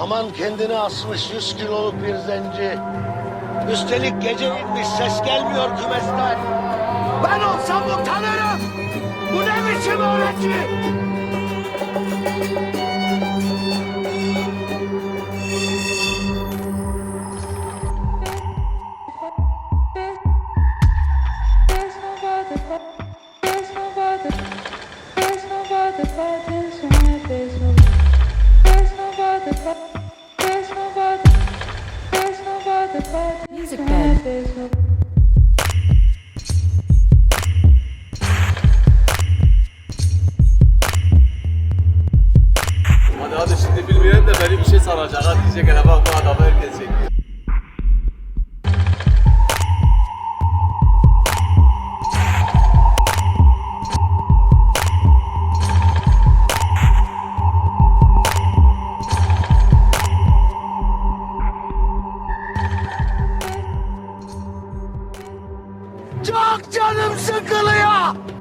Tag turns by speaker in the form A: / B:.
A: Aman kendini asmış yüz kiloluk bir zenci. Üstelik gece inmiş ses gelmiyor kümesten. Ben olsam utanırım. Bu ne biçim öğreti?
B: There's nobody there's nobody there's nobody
C: Music bed.
D: Hadi şimdi bilmeyen de beni bir şey sanacak. Hadi diyecek hele bak bu adamı herkes çekiyor.
A: Çok canım sıkılıyor.